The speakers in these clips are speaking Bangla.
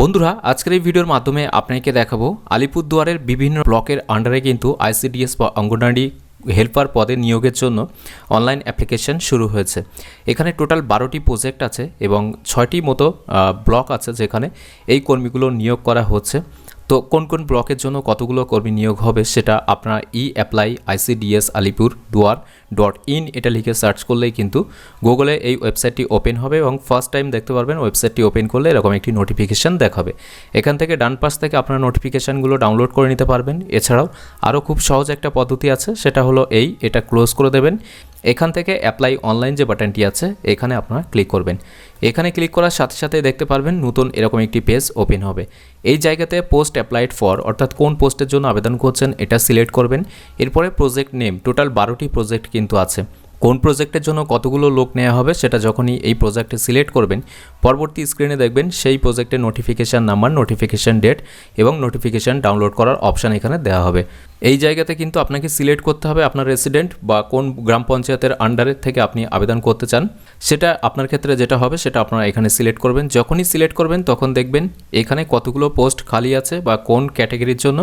বন্ধুরা, আজকের এই ভিডিওর মাধ্যমে আপনাকে দেখাবো আলিপুরদুয়ারের বিভিন্ন ব্লকের আন্ডারে কিন্তু আইসিডিএস বা অঙ্গনওয়াড়ি হেল্পার পদে নিয়োগের জন্য অনলাইন অ্যাপ্লিকেশন শুরু হয়েছে। এখানে টোটাল বারোটি প্রোজেক্ট আছে এবং ছয়টি মতো ব্লক আছে যেখানে এই কর্মীগুলো নিয়োগ করা হচ্ছে। তো কোন কোন ব্লকের জন্য কতগুলো কর্মী নিয়োগ হবে সেটা আপনারা ই অ্যাপ্লাই আইসিডিএস আলিপুর দুয়ার ডট ইন এটা লিখে সার্চ করলেই কিন্তু গুগলে এই ওয়েবসাইটটি ওপেন হবে এবং ফার্স্ট টাইম দেখতে পারবেন ওয়েবসাইটটি ওপেন করলে এরকম একটি নোটিফিকেশান দেখাবে। এখান থেকে ডান পাশ থেকে আপনারা নোটিফিকেশানগুলো ডাউনলোড করে নিতে পারবেন। এছাড়াও আরও খুব সহজ একটা পদ্ধতি আছে, সেটা হলো এই, এটা ক্লোজ করে দেবেন। এখান থেকে অ্যাপ্লাই অনলাইন যে বাটনটি আছে, এখানে আপনারা ক্লিক করবেন। এখানে ক্লিক করার সাথে সাথে দেখতে পারবেন নতুন এরকম একটি পেজ ওপেন হবে। এই জায়গাতে পোস্ট অ্যাপ্লাইড ফর, অর্থাৎ কোন পোস্টের জন্য আবেদন করছেন এটা সিলেক্ট করবেন। এরপরে প্রজেক্ট নেম, টোটাল বারোটি প্রজেক্ট কিন্তু আছে। কোন প্রজেক্টের জন্য কতগুলো লোক নেওয়া হবে সেটা যখনই এই প্রজেক্টে সিলেক্ট করবেন, পরবর্তী স্ক্রিনে দেখবেন সেই প্রজেক্টের নোটিফিকেশান নাম্বার নোটিফিকেশান ডেট এবং নোটিফিকেশান ডাউনলোড করার অপশান এখানে দেওয়া হবে। এই জায়গাতে কিন্তু আপনাকে সিলেক্ট করতে হবে আপনার রেসিডেন্ট বা কোন গ্রাম পঞ্চায়েতের আন্ডারে থেকে আপনি আবেদন করতে চান। সেটা আপনার ক্ষেত্রে যেটা হবে সেটা আপনারা এখানে সিলেক্ট করবেন। যখনই সিলেক্ট করবেন তখন দেখবেন এখানে কতগুলো পোস্ট খালি আছে বা কোন ক্যাটাগরির জন্য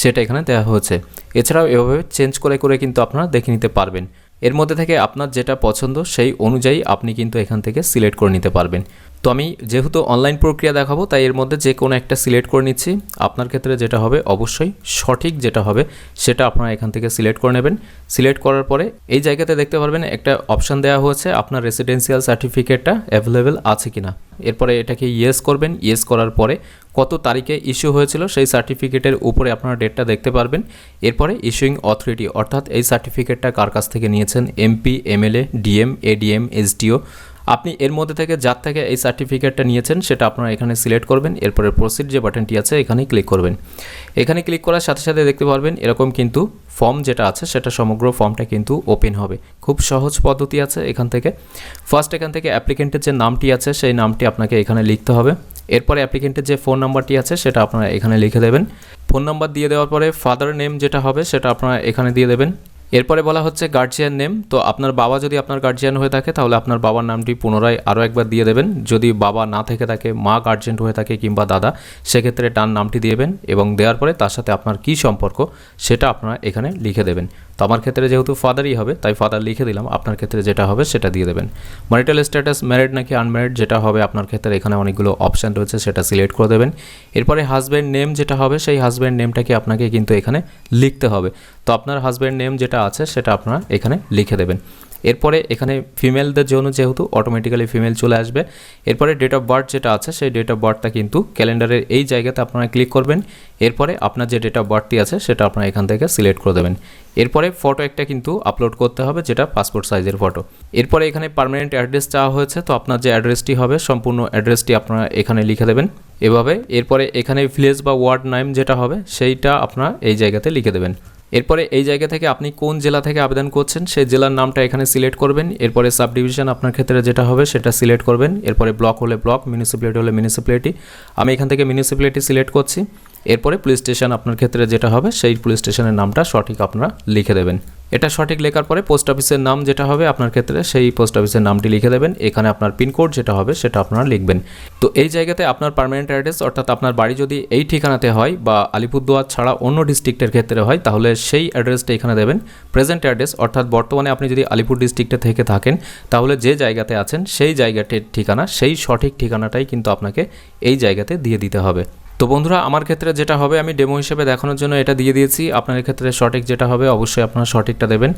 সেটা এখানে দেওয়া হয়েছে। এছাড়াও এভাবে চেঞ্জ করে করে কিন্তু আপনারা দেখে নিতে পারবেন। এর মধ্যে থেকে আপনার যেটা পছন্দ সেই অনুযায়ী আপনি কিন্তু এখান থেকে সিলেক্ট করে নিতে পারবেন। তো আমি যেহেতু অনলাইন প্রক্রিয়া দেখাবো, তাই এর মধ্যে যে কোনো একটা সিলেক্ট করে নিচ্ছি। আপনার ক্ষেত্রে যেটা হবে, অবশ্যই সঠিক যেটা হবে, সেটা আপনারা এখান থেকে সিলেক্ট করে নেবেন। সিলেক্ট করার পরে এই জায়গাতে দেখতে পারবেন একটা অপশান দেওয়া হয়েছে, আপনার রেসিডেন্সিয়াল সার্টিফিকেটটা অ্যাভেলেবেল আছে কি না এরপরে এটাকে ইয়েস করবেন। ইয়েস করার পরে কত তারিখে ইস্যু হয়েছিল, সেই সার্টিফিকেটের উপরে আপনারা ডেটটা দেখতে পারবেন। এরপরে ইস্যুইং অথরিটি অর্থাৎ এই সার্টিফিকেটটা কার কাছ থেকে নিয়েছেন? MP MLA DM ADM SDO আপনি এর মধ্যে থেকে যার থেকে এই সার্টিফিকেটটা নিয়েছেন সেটা আপনারা এখানে সিলেক্ট করবেন, এরপরে প্রসিড যে বাটনটি আছে এখানে ক্লিক করবেন। এখানে ক্লিক করার সাথে সাথে দেখতে পারবেন এরকম কিন্তু ফর্ম যেটা আছে সেটা সমগ্র ফর্মটা কিন্তু ওপেন হবে। খুব সহজ পদ্ধতি আছে এখান থেকে। ফার্স্ট এখান থেকে অ্যাপ্লিকেন্টের যে নামটি আছে সেই নামটি আপনাকে এখানে লিখতে হবে। এরপরে অ্যাপ্লিকেন্টের যে ফোন নাম্বারটি আছে সেটা আপনারা এখানে লিখে দেবেন। ফোন নাম্বার দিয়ে দেওয়ার পরে ফাদার নেম যেটা হবে সেটা আপনারা এখানে দিয়ে দেবেন। এরপরে বলা হচ্ছে গার্জিয়ান নেম তো আপনার বাবা যদি আপনার গার্জিয়ান হয়ে থাকে, তাহলে আপনার বাবার নামটি পুনরায় আরও একবার দিয়ে দেবেন। যদি বাবা না থেকে থাকে, মা গার্জেন্ট হয়ে থাকে কিংবা দাদা, সেক্ষেত্রে তার নামটি দিয়েবেন এবং দেওয়ার পরে তার সাথে আপনার কী সম্পর্ক, সেটা আপনারা এখানে লিখে দেবেন। তো আমার ক্ষেত্রে যেহেতু ফাদারই হবে, তাই ফাদার লিখে দিলাম, আপনার ক্ষেত্রে যেটা হবে সেটা দিয়ে দেবেন। ম্যারিটাল স্ট্যাটাস ম্যারিড নাকি আনম্যারিড যেটা হবে আপনার ক্ষেত্রে এখানে অনেকগুলো অপশান রয়েছে, সেটা সিলেক্ট করে দেবেন। এরপরে হাজব্যান্ড নেম যেটা হবে, সেই হাজব্যান্ড নেমটাকে আপনাকে কিন্তু এখানে লিখতে হবে। তো আপনার হাজব্যান্ড নেম যেটা আছে, সেটা আপনারা এখানে লিখে দেবেন। এরপরে এখানে ফিমেলদের জন্য যেহেতু অটোমেটিক্যালি ফিমেল চলে আসবে, এরপরে ডেট অফ বার্থ যেটা আছে, সেই ডেট অফ বার্থটা কিন্তু ক্যালেন্ডারের এই জায়গাতে আপনারা ক্লিক করবেন, এরপরে আপনার যে ডেট অফ বার্থটি আছে, সেটা আপনারা এখান থেকে সিলেক্ট করে দেবেন। এরপরে ফটো একটা কিন্তু আপলোড করতে হবে, যেটা পাসপোর্ট সাইজের ফটো এরপরে এখানে পার্মানেন্ট অ্যাড্রেস চাওয়া হয়েছে, তো আপনার যে অ্যাড্রেসটি হবে, সম্পূর্ণ অ্যাড্রেসটি আপনারা এখানে লিখে দেবেন। এভাবে এরপরে এখানে ভিলেজ বা ওয়ার্ড নাম যেটা হবে, সেইটা আপনারা এই জায়গাতে লিখে দেবেন। এরপরে এই জায়গা থেকে আপনি কোন জেলা থেকে আবেদন করছেন, সেই জেলার নামটা এখানে সিলেক্ট করবেন। এরপরে সাব ডিভিশন আপনার ক্ষেত্রে যেটা হবে সেটা সিলেক্ট করবেন। এরপরে ব্লক হলে ব্লক, মিউনিসিপ্যালিটি হলে মিউনিসিপ্যালিটি। আমি এখান থেকে মিউনিসিপ্যালিটি সিলেক্ট করছি। এরপরে পুলিশ স্টেশন আপনার ক্ষেত্রে যেটা হবে, সেই পুলিশ স্টেশনের নামটা সঠিক আপনারা লিখে দেবেন। এটা সঠিক লেখার পরে পোস্ট অফিসের নাম যেটা হবে আপনার ক্ষেত্রে সেই পোস্ট অফিসের নামটি লিখে দেবেন। এখানে আপনার পিনকোড যেটা হবে সেটা আপনারা লিখবেন। তো এই জায়গাতে আপনার পার্মানেন্ট অ্যাড্রেস অর্থাৎ আপনার বাড়ি যদি এই ঠিকানাতে হয় বা আলিপুরদুয়ার ছাড়া অন্য ডিস্ট্রিক্টের ক্ষেত্রে হয়, তাহলে সেই অ্যাড্রেসটা এখানে দেবেন। প্রেজেন্ট অ্যাড্রেস অর্থাৎ বর্তমানে আপনি যদি আলিপুর ডিস্ট্রিক্টে থেকে থাকেন, তাহলে যে জায়গাতে আছেন সেই জায়গাটির ঠিকানা, সেই সঠিক ঠিকানাটাই কিন্তু আপনাকে এই জায়গাতে দিয়ে দিতে হবে। তো বন্ধুরা, আমার ক্ষেত্রে যেটা হবে, আমি ডেমো হিসেবে দেখানোর জন্য এটা দিয়ে দিয়েছি। আপনার ক্ষেত্রে সঠিক যেটা হবে, অবশ্যই আপনারা সঠিকটা দেবেন।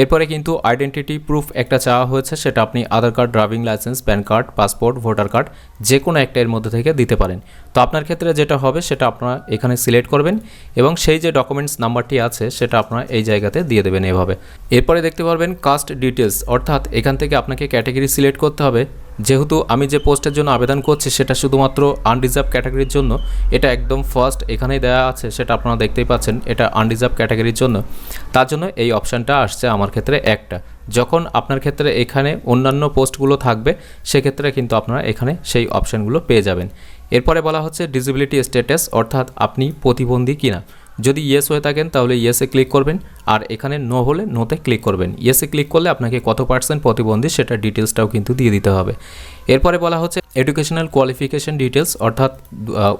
এরপরে কিন্তু আইডেন্টিটি প্রুফ একটা চাওয়া হয়েছে, সেটা আপনি Aadhaar card driving licence PAN card passport voter card যে কোনো একটা এর মধ্যে থেকে দিতে পারেন। তো আপনার ক্ষেত্রে যেটা হবে, সেটা আপনারা এখানে সিলেক্ট করবেন এবং সেই যে ডকুমেন্টস নাম্বারটি আছে, সেটা আপনারা এই জায়গাতে দিয়ে দেবেন এভাবে। এরপরে দেখতে পারবেন কাস্ট ডিটেলস অর্থাৎ এখান থেকে আপনাকে ক্যাটাগরি সিলেক্ট করতে হবে। যেহেতু আমি যে পোস্টের জন্য আবেদন করছি, সেটা শুধুমাত্র আনরিজার্ভ ক্যাটাগরির জন্য। এটা একদম ফার্স্ট এখানেই দেওয়া আছে, সেটা আপনারা দেখতেই পাচ্ছেন, এটা আনরিজার্ভ ক্যাটাগরির জন্য। তার জন্য এই অপশানটা আসছে আমার ক্ষেত্রে একটা। যখন আপনার ক্ষেত্রে এখানে অন্যান্য পোস্টগুলো থাকবে, সেক্ষেত্রে কিন্তু আপনারা এখানে সেই অপশানগুলো পেয়ে যাবেন। এরপরে বলা হচ্ছে ডিসেবিলিটি স্ট্যাটাস অর্থাৎ আপনি প্রতিবন্ধী কিনা। যদি ইয়েস হয়ে থাকেন, তাহলে ইয়েসে ক্লিক করবেন। আর এখানে নো হলে নোতে ক্লিক করবেন। ইয়েসে ক্লিক করলে আপনাকে কত পার্সেন্ট প্রতিবন্ধী সেটা ডিটেলসটাও কিন্তু দিয়ে দিতে হবে। এরপরে বলা হচ্ছে এডুকেশনাল কোয়ালিফিকেশন ডিটেলস অর্থাৎ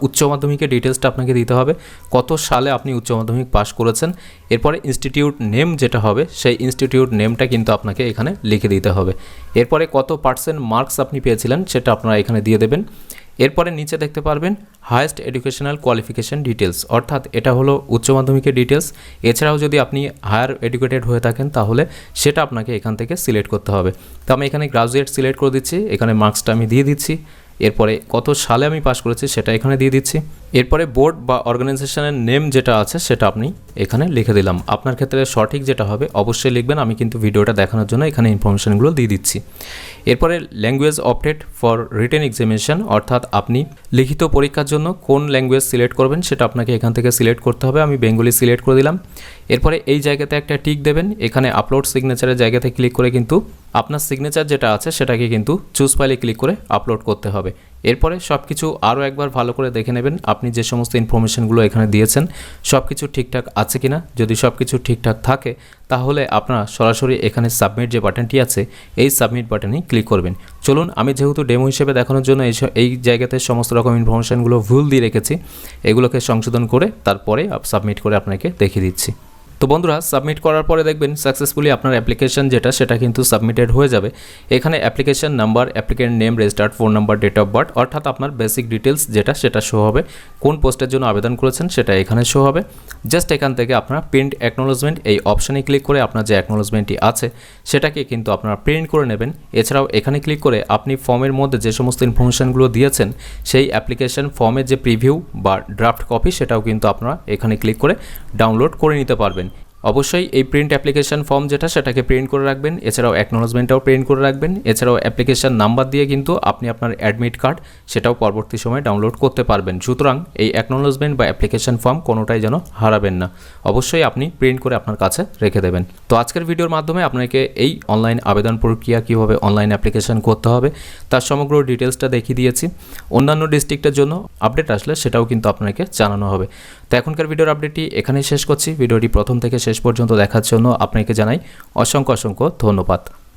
উচ্চ মাধ্যমিকের ডিটেলসটা আপনাকে দিতে হবে। কত সালে আপনি উচ্চ মাধ্যমিক পাস করেছেন। এরপরে ইনস্টিটিউট নেম যেটা হবে, সেই ইনস্টিটিউট নেমটা কিন্তু আপনাকে এখানে লিখে দিতে হবে। এরপরে কত পার্সেন্ট মার্কস আপনি পেয়েছিলেন, সেটা আপনারা এখানে দিয়ে দেবেন। এরপরে নিচে দেখতে পারবেন হায়েস্ট এডুকেশনাল কোয়ালিফিকেশান ডিটেলস অর্থাৎ এটা হলো উচ্চ মাধ্যমিকের ডিটেলস এছাড়াও যদি আপনি হায়ার এডুকেটেড হয়ে থাকেন, তাহলে সেটা আপনাকে এখান থেকে সিলেক্ট করতে হবে। তো আমি এখানে গ্রাজুয়েট সিলেক্ট করে দিচ্ছি, এখানে মার্কসটা আমি দিয়ে দিচ্ছি। এরপরে কত সালে আমি পাস করেছি, সেটা এখানে দিয়ে দিচ্ছি। এরপরে বোর্ড বা অর্গানাইজেশনের নেম যেটা আছে সেটা আপনি এখানে লিখে দিলাম। আপনার ক্ষেত্রে সঠিক যেটা হবে অবশ্যই লিখবেন, আমি কিন্তু ভিডিওটা দেখানোর জন্য এখানে ইনফরমেশনগুলো দিয়ে দিচ্ছি। এরপরে language update for written examination অর্থাৎ আপনি লিখিত পরীক্ষার জন্য কোন ল্যাঙ্গুয়েজ সিলেক্ট করবেন সেটা আপনাকে এখান থেকে সিলেক্ট করতে হবে, আমি বেঙ্গলি সিলেক্ট করে দিলাম। এরপরে এই জায়গাতে একটা টিক দেবেন, এখানে আপলোড সিগনেচারের জায়গাতে ক্লিক করে কিন্তু আপনার সিগনেচার যেটা আছে সেটাকে কিন্তু চুজ ফাইলে ক্লিক করে আপলোড করতে হবে। এরপরে সব কিছু আরও একবার ভালো করে দেখে নেবেন। আপনি যে সমস্ত ইনফরমেশনগুলো এখানে দিয়েছেন সব কিছু ঠিকঠাক আছে কি না যদি সব কিছু ঠিকঠাক থাকে, তাহলে আপনারা সরাসরি এখানে সাবমিট যে বাটনটি আছে, এই সাবমিট বাটনে ক্লিক করবেন। চলুন, আমি যেহেতু ডেমো হিসেবে দেখানোর জন্য এই এই জায়গাতে সমস্ত রকম ইনফরমেশনগুলো ভুল দিয়ে রেখেছি, এগুলোকে সংশোধন করে তারপরে সাবমিট করে আপনাকে দেখিয়ে দিচ্ছি। তো বন্ধুরা সাবমিট করার পরে দেখবেন সাকসেসফুলি আপনার অ্যাপ্লিকেশন যেটা, সেটা কিন্তু সাবমিটেড হয়ে যাবে। এখানে application number applicant name registered phone number date of birth অর্থাৎ আপনার বেসিক ডিটেলস যেটা, সেটা শো হবে। কোন পোস্টের জন্য আবেদন করেছেন, সেটা এখানে শো হবে। জাস্ট এখান থেকে আপনারা প্রিন্ট অ্যাকনোলজমেন্ট এই অপশানে ক্লিক করে আপনার যে অ্যাকনোলজমেন্টটি আছে, সেটাকে কিন্তু আপনারা প্রিন্ট করে নেবেন। এছাড়াও এখানে ক্লিক করে আপনি ফর্মের মধ্যে যে সমস্ত ইনফরমেশনগুলো দিয়েছেন, সেই অ্যাপ্লিকেশন ফর্মের যে প্রিভিউ বা ড্রাফট কপি সেটাও কিন্তু আপনারা এখানে ক্লিক করে ডাউনলোড করে নিতে পারবেন। অবশ্যই এই প্রিন্ট অ্যাপ্লিকেশন ফর্ম যেটা সেটাকে প্রিন্ট করে রাখবেন। এছাড়াও অ্যাকনোলজমেন্টটাও প্রিন্ট করে রাখবেন। এছাড়াও অ্যাপ্লিকেশন নাম্বার দিয়ে কিন্তু আপনি আপনার অ্যাডমিট কার্ড সেটাও পরবর্তী সময় ডাউনলোড করতে পারবেন। সুতরাং এই অ্যাকনোলজমেন্ট বা অ্যাপ্লিকেশন ফর্ম কোনোটাই যেন হারাবেন না। অবশ্যই আপনি প্রিন্ট করে আপনার কাছে রেখে দেবেন। তো আজকের ভিডিওর মাধ্যমে আপনাকে এই অনলাইন আবেদন প্রক্রিয়া কীভাবে অনলাইন অ্যাপ্লিকেশন করতে হবে, তার সমগ্র ডিটেলসটা দেখিয়ে দিয়েছি। অন্যান্য ডিস্ট্রিক্টের জন্য আপডেট আসলে সেটাও কিন্তু আপনাকে জানানো হবে। তো এখনকার ভিডিওর আপডেটটি এখানেই শেষ করছি। ভিডিওটি প্রথম থেকে শেষ পর্যন্ত দেখার জন্য আপনাকে জানাই অসংখ্য অসংখ্য ধন্যবাদ।